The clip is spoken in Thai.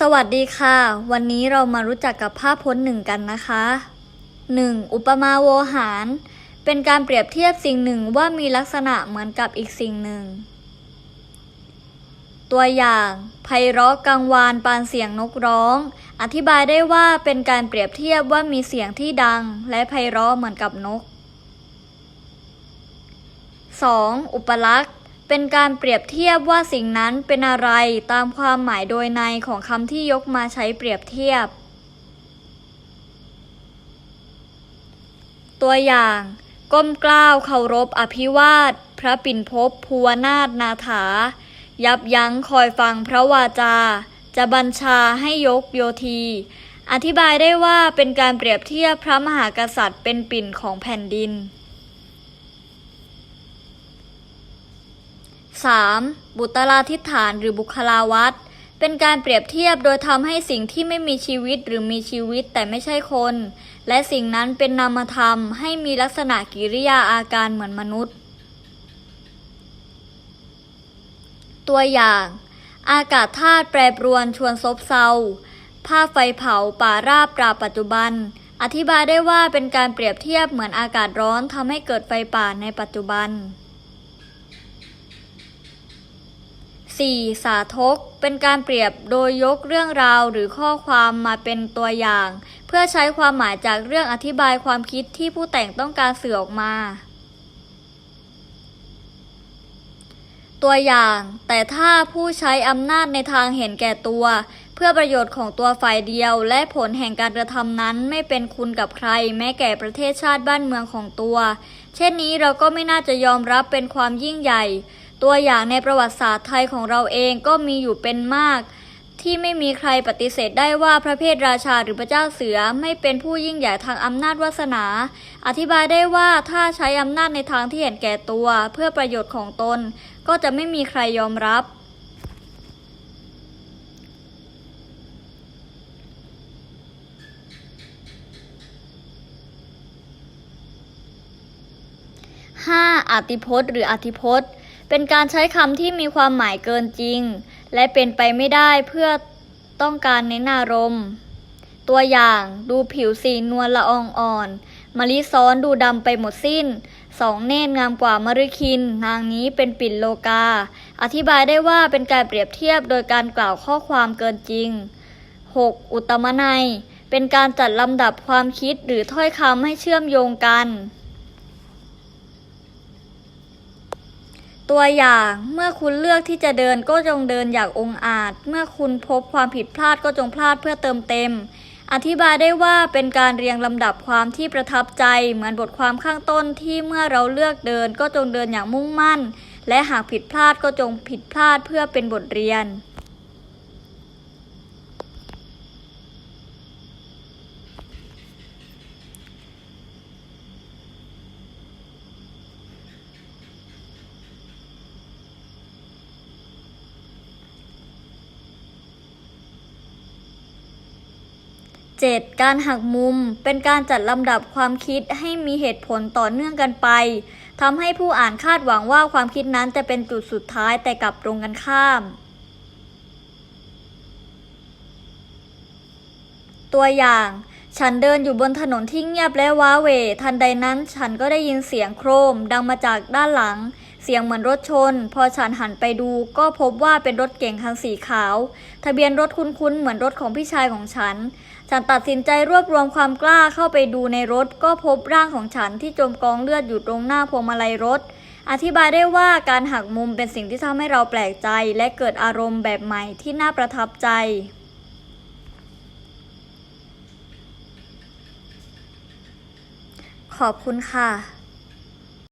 สวัสดีค่ะ วันนี้เรามารู้จักกับภาพพจน์หนึ่งกันนะคะ 1. อุปมาโวหาร เป็นการเปรียบเทียบสิ่งหนึ่งว่ามีลักษณะเหมือนกับอีกสิ่งหนึ่ง ตัวอย่างไพเราะกังวานปานเสียงนกร้อง อธิบายได้ว่าเป็นการเปรียบเทียบว่ามีเสียงที่ดัง และไพเราะเหมือนกับนก 2. อุปลักษณ์ เป็นการเปรียบเทียบว่าสิ่งนั้นเป็นอะไรตามความหมายโดยในของคำที่ยกมาใช้เปรียบเทียบ ตัวอย่าง ก้มกล้าวเคารพอภิวาท พระปิ่นภพภูวนาถนาถา ยับยั้งคอยฟังพระวาจา จะบัญชาให้ยกโยทีอธิบายได้ว่าเป็นการเปรียบเทียบพระมหากษัตริย์เป็นปิ่นของแผ่นดิน 3. บุตราทิฏฐานหรือบุคลาวัตเป็นการเปรียบเทียบโดยทำให้สิ่งที่ไม่มีชีวิตหรือมีชีวิตแต่ไม่ใช่คน และสิ่งนั้นเป็นนามธรรม ให้มีลักษณะกิริยาอาการเหมือนมนุษย์ ตัวอย่าง อากาศธาตุแปรปรวนชวนซบเซาภาพไฟเผาป่าราบปราปัจจุบัน อธิบายได้ว่าเป็นการเปรียบเทียบเหมือนอากาศร้อนทำให้เกิดไฟป่าในปัจจุบัน 4. สาธกเป็นการเปรียบโดยยกเรื่องราวหรือข้อความมาเป็นตัวอย่าง เพื่อใช้ความหมายจากเรื่องอธิบายความคิดที่ผู้แต่งต้องการสื่อออกมา ตัวอย่าง แต่ถ้าผู้ใช้อำนาจในทางเห็นแก่ตัว เพื่อประโยชน์ของตัวฝ่ายเดียว และผลแห่งการกระทำนั้นไม่เป็นคุณกับใคร แม้แก่ประเทศชาติบ้านเมืองของตัว เช่นนี้เราก็ไม่น่าจะยอมรับเป็นความยิ่งใหญ่ ตัวอย่างในประวัติศาสตร์ไทยของเราเองก็มีอยู่เป็นมาก ที่ไม่มีใครปฏิเสธได้ว่าพระเพทราชาหรือพระเจ้าเสือไม่เป็นผู้ยิ่งใหญ่ทางอำนาจวาสนา อธิบายได้ว่าถ้าใช้อำนาจในทางที่เห็นแก่ตัว เพื่อประโยชน์ของตน ก็จะไม่มีใครยอมรับ 5. อติพจน์หรืออธิพจน์ เป็นการใช้คำที่มีความหมายเกินจริง และเป็นไปไม่ได้เพื่อต้องการเน้นอารมณ์ ตัวอย่างดูผิวสีนวลละอองอ่อนมะลิซ้อนดูดำไปหมดสิ้น สองเนตรงามกว่ามฤคิน นางนี้เป็นปิ่นโลกา อธิบายได้ว่าเป็นการเปรียบเทียบโดยการกล่าวข้อความเกินจริง 6. อุตตมนัย เป็นการจัดลำดับความคิดหรือถ้อยคำให้เชื่อมโยงกัน ตัวอย่างเมื่อคุณเลือกที่จะเดินก็จงเดินอย่างองอาจ เมื่อคุณพบความผิดพลาดก็จงพลาดเพื่อเติมเต็ม อธิบายได้ว่าเป็นการเรียงลำดับความที่ประทับใจ เหมือนบทความข้างต้นที่เมื่อเราเลือกเดินก็จงเดินอย่างมุ่งมั่น และหากผิดพลาดก็จงผิดพลาดเพื่อเป็นบทเรียน 7. การหักมุม เป็นการจัดลำดับความคิดให้มีเหตุผลต่อเนื่องกันไปทำให้ผู้อ่านคาดหวังว่าความคิดนั้นจะเป็นจุดสุดท้ายแต่กลับตรงกันข้าม ตัวอย่าง ฉันเดินอยู่บนถนนที่เงียบและว้าเหวทันใดนั้นฉันก็ได้ยินเสียงโครม ดังมาจากด้านหลัง เสียงเหมือนรถชน พอฉันหันไปดูก็พบว่าเป็นรถเก๋งคันสีขาว ทะเบียนรถคุ้นๆเหมือนรถของพี่ชายของฉัน ฉันตัดสินใจรวบรวมความกล้าเข้าไปดูในรถ ก็พบร่างของฉันที่จมกองเลือดอยู่ตรงหน้าพวงมาลัยรถ อธิบายได้ว่าการหักมุมเป็นสิ่งที่ทำให้เราแปลกใจ และเกิดอารมณ์แบบใหม่ที่น่าประทับใจขอบคุณค่ะ